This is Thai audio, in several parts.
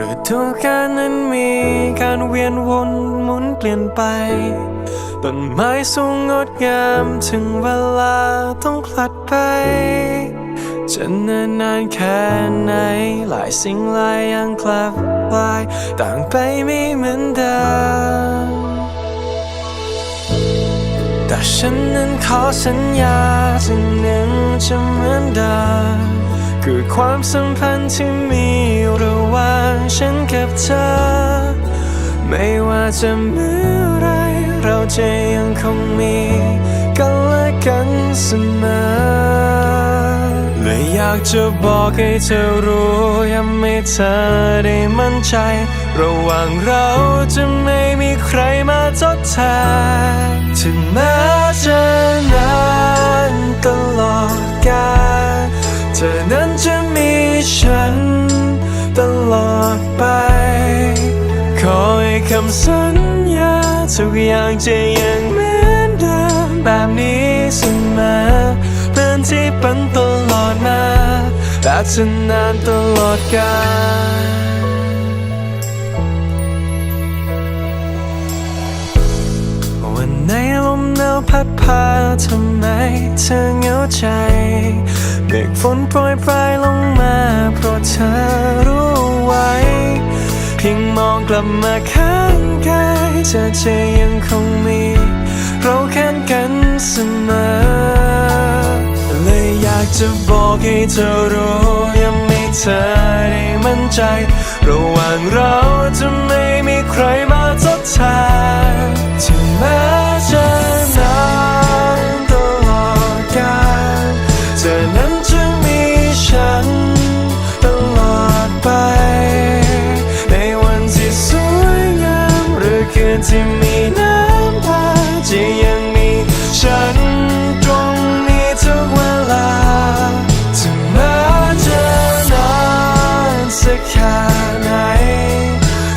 ฤดูกาลนั้นมีการเวียนวนหมุนเปลี่ยนไป ต้นไม้สูงงดงามถึงเวลาต้องผลัดไป จะนิ่นนานแค่ไหน หลายสิ่งหลายอย่างกลับกลาย ต่างไปไม่เหมือนเดิมแต่ฉันนั้นขอสัญญาจะหนึ่งจะเหมือนเดิม คือความสัมพันธ์ที่มีระหว่างฉันกับเธอ ไม่ว่าจะเมื่อไร เราจะยังคงมีกันและกันเสมอเลยอยากจะบอกให้เธอรู้ย้ำให้เธอได้มั่นใจ ระหว่างเราจะไม่มีใครมาทดแทนถึงแม้จะนานตลอดกาลเธอนั้น ตลอดไป ขอให้คำสัญญาทุกอย่างจะยังเหมือนเดิมแบบนี้เสมอเพื่อนที่เป็นตลอดมาและจะนานตลอดกาล พาทำไมเธอเหงาใจเมฆฝนโปรยปลายลงมาเพราะเธอรู้ไว้ เพียงมองกลับมาข้างกายเธอจะยังคงมี เราแค่กันเสมอ เลยอยากจะบอกให้เธอรู้ย้ำให้เธอได้มั่นใจ ระหว่างเราจะไม่มีใครมาทดแทนถึงแม้จะ ที่มีน้ำตาจะยังมีฉันตรงนี้ทุกเวลาถึงแม้จะนานสักแค่ไหน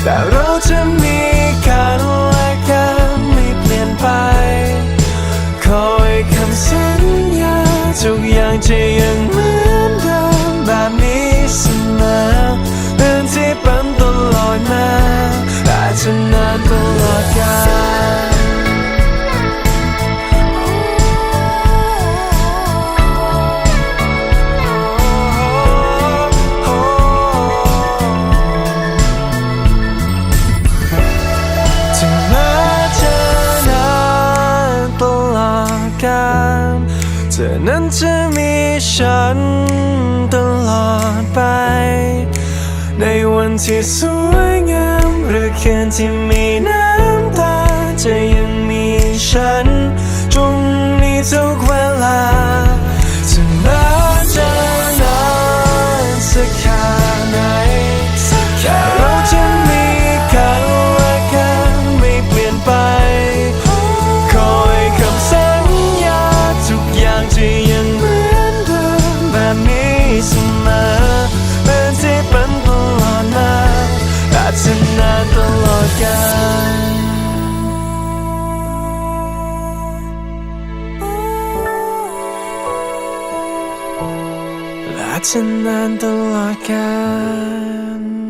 แต่เราจะมี เธอนั้นจะมีฉันตลอดไป ในวันที่สวยงามหรือคืนที่มีน้ำตาจะยังมีฉันตรงนี้ทุกเวลาถึงแม้จะนานสักแค่ไหนแค่ และจ